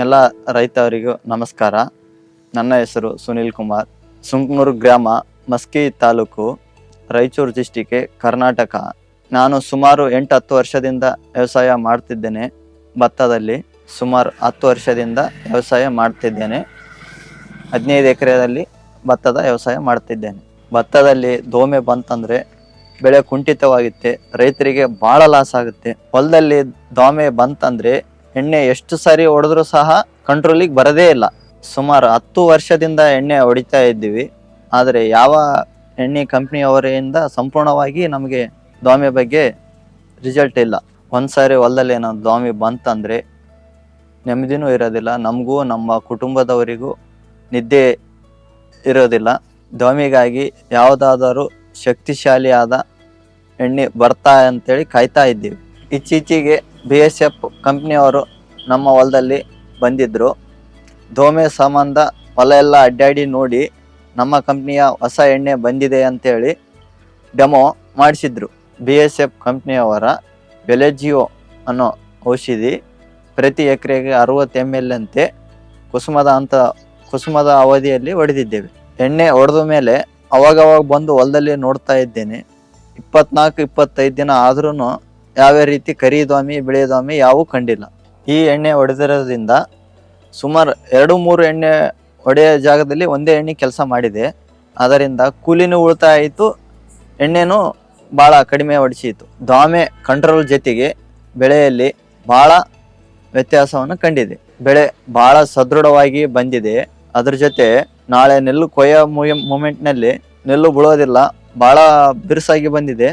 ಎಲ್ಲ ರೈತವರಿಗೂ ನಮಸ್ಕಾರ. ನನ್ನ ಹೆಸರು ಸುನೀಲ್ ಕುಮಾರ್. ಸುಂಕನೂರು ಗ್ರಾಮ ಮಸ್ಕಿ ತಾಲೂಕು ರಾಯಚೂರು ಡಿಸ್ಟಿಕೆ ಕರ್ನಾಟಕ. ನಾನು ಸುಮಾರು ಎಂಟು ಹತ್ತು ವರ್ಷದಿಂದ ವ್ಯವಸಾಯ ಮಾಡ್ತಿದ್ದೇನೆ. ಭತ್ತದಲ್ಲಿ ಸುಮಾರು ಹತ್ತು ವರ್ಷದಿಂದ ವ್ಯವಸಾಯ ಮಾಡ್ತಿದ್ದೇನೆ. ಹದಿನೈದು ಎಕರೆಯಲ್ಲಿ ಭತ್ತದ ವ್ಯವಸಾಯ ಮಾಡ್ತಿದ್ದೇನೆ. ಭತ್ತದಲ್ಲಿ ದೋಮೆ ಬಂತಂದರೆ ಬೆಳೆ ಕುಂಠಿತವಾಗುತ್ತೆ, ರೈತರಿಗೆ ಭಾಳ ಲಾಸ್ ಆಗುತ್ತೆ. ಹೊಲದಲ್ಲಿ ದೋಮೆ ಬಂತಂದ್ರೆ ಎಣ್ಣೆ ಎಷ್ಟು ಸಾರಿ ಹೊಡೆದ್ರೂ ಸಹ ಕಂಟ್ರೋಲಿಗೆ ಬರದೇ ಇಲ್ಲ. ಸುಮಾರು ಹತ್ತು ವರ್ಷದಿಂದ ಎಣ್ಣೆ ಹೊಡಿತಾ ಇದ್ದೀವಿ. ಆದರೆ ಯಾವ ಎಣ್ಣೆ ಕಂಪ್ನಿಯವರಿಂದ ಸಂಪೂರ್ಣವಾಗಿ ನಮಗೆ ದ್ವಾಮಿ ಬಗ್ಗೆ ರಿಸಲ್ಟ್ ಇಲ್ಲ. ಒಂದ್ಸಾರಿ ಹೊಲದಲ್ಲಿ ಏನೋ ದೋಮೆ ಬಂತಂದರೆ ನೆಮ್ಮದಿನೂ ಇರೋದಿಲ್ಲ. ನಮಗೂ, ನಮ್ಮ ಕುಟುಂಬದವರಿಗೂ ನಿದ್ದೆ ಇರೋದಿಲ್ಲ. ದ್ವಾಮಿಗಾಗಿ ಯಾವುದಾದರೂ ಶಕ್ತಿಶಾಲಿಯಾದ ಎಣ್ಣೆ ಬರ್ತಾ ಅಂತೇಳಿ ಕಾಯ್ತಾ ಇದ್ದೀವಿ. ಇತ್ತೀಚೆಗೆ ಬಿ ಎಸ್ ಎಫ್ ಕಂಪ್ನಿಯವರು ನಮ್ಮ ಹೊಲದಲ್ಲಿ ಬಂದಿದ್ದರು ದೋಮೆ ಸಂಬಂಧ ಹೊಲ ಎಲ್ಲ ಅಡ್ಡಾಡಿ ನೋಡಿ ನಮ್ಮ ಕಂಪ್ನಿಯ ಹೊಸ ಎಣ್ಣೆ ಬಂದಿದೆ ಅಂತೇಳಿ ಡೆಮೋ ಮಾಡಿಸಿದ್ರು. ಬಿ ಎಸ್ ಎಫ್ ಕಂಪ್ನಿಯವರ ಬೆಲೆಜಿಯೋ ಅನ್ನೋ ಔಷಧಿ ಪ್ರತಿ ಎಕರೆಗೆ ಅರವತ್ತು ಎಂ ಎಲ್ ಅಂತೆ ಕುಸುಮದ ಅಂತ ಕುಸುಮದ ಅವಧಿಯಲ್ಲಿ ಹೊಡೆದಿದ್ದೇವೆ ಎಣ್ಣೆ ಹೊಡೆದ ಮೇಲೆ ಅವಾಗವಾಗ ಬಂದು ಹೊಲದಲ್ಲಿ ನೋಡ್ತಾ ಇದ್ದೇನೆ. ಇಪ್ಪತ್ನಾಲ್ಕು, ಇಪ್ಪತ್ತೈದು ದಿನ ಆದ್ರೂ ಯಾವ್ಯಾವ ರೀತಿ ಕರಿ ದ್ವಾಮಿ ಬಿಳಿ ದ್ವಾಮಿ ಯಾವೂ ಕಂಡಿಲ್ಲ. ಈ ಎಣ್ಣೆ ಹೊಡೆದಿರೋದ್ರಿಂದ ಸುಮಾರು ಎರಡು ಮೂರು ಎಣ್ಣೆ ಹೊಡೆಯೋ ಜಾಗದಲ್ಲಿ ಒಂದೇ ಎಣ್ಣೆ ಕೆಲಸ ಮಾಡಿದೆ. ಅದರಿಂದ ಕೂಲಿನೂ ಉಳಿತಾಯ ಆಯಿತು, ಎಣ್ಣೆನೂ ಭಾಳ ಕಡಿಮೆ ಹೊಡಿಸಿತು ದ್ವಾಮೆ ಕಂಟ್ರೋಲ್ ಜೊತೆಗೆ ಬೆಳೆಯಲ್ಲಿ ಭಾಳ ವ್ಯತ್ಯಾಸವನ್ನು ಕಂಡಿದೆ. ಬೆಳೆ ಭಾಳ ಸದೃಢವಾಗಿ ಬಂದಿದೆ. ಅದ್ರ ಜೊತೆ ನಾಳೆ ನೆಲ್ಲು ಕೊಯ್ಯೋ ಮೂಮೆಂಟ್ನಲ್ಲಿ ನೆಲ್ಲು ಬಿಡೋದಿಲ್ಲ ಭಾಳ ಬಿರುಸಾಗಿ ಬಂದಿದೆ.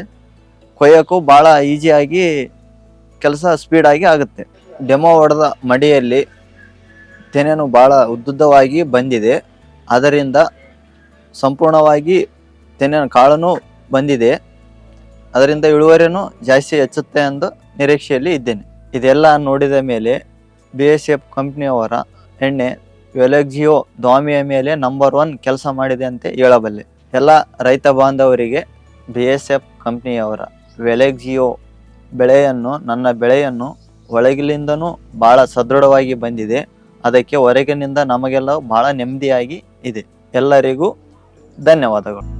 ಕೊಯ್ಯೋಕ್ಕೂ ಭಾಳ ಈಸಿಯಾಗಿ ಕೆಲಸ ಸ್ಪೀಡಾಗಿ ಆಗುತ್ತೆ. ಡೆಮೋ ಹೊಡೆದ ಮಡಿಯಲ್ಲಿ ತೆನೆನು ಭಾಳ ಉದ್ದುದ್ದವಾಗಿ ಬಂದಿದೆ. ಅದರಿಂದ ಸಂಪೂರ್ಣವಾಗಿ ತೆನೆ ಕಾಳನು ಬಂದಿದೆ. ಅದರಿಂದ ಇಳುವರಿನೂ ಜಾಸ್ತಿ ಹೆಚ್ಚುತ್ತೆ ಎಂದು ನಿರೀಕ್ಷೆಯಲ್ಲಿ ಇದ್ದೇನೆ. ಇದೆಲ್ಲ ನೋಡಿದ ಮೇಲೆ ಬಿ ಎಸ್ ಎಫ್ ಕಂಪ್ನಿಯವರ ಎಣ್ಣೆ ವೆಲೆಕ್ಸಿಯೋ ದ್ವಾಮಿಯ ಮೇಲೆ ನಂಬರ್ ಒನ್ ಕೆಲಸ ಮಾಡಿದೆ ಅಂತ ಹೇಳಬಲ್ಲೆ. ಎಲ್ಲ ರೈತ ಬಾಂಧವರಿಗೆ ಬಿ ಎಸ್ ಎಫ್ ಕಂಪ್ನಿಯವರ ವೆಲೆಕ್ಸಿಯೋ ಬೆಳೆಯನ್ನು, ನನ್ನ ಬೆಳೆಯನ್ನು ಒಳಗಿಲಿಂದನೂ ಭಾಳ ಸದೃಢವಾಗಿ ಬಂದಿದೆ. ಅದಕ್ಕೆ ಹೊರಗಿನಿಂದ ನಮಗೆಲ್ಲ ಭಾಳ ನೆಮ್ಮದಿಯಾಗಿ ಇದೆ. ಎಲ್ಲರಿಗೂ ಧನ್ಯವಾದಗಳು.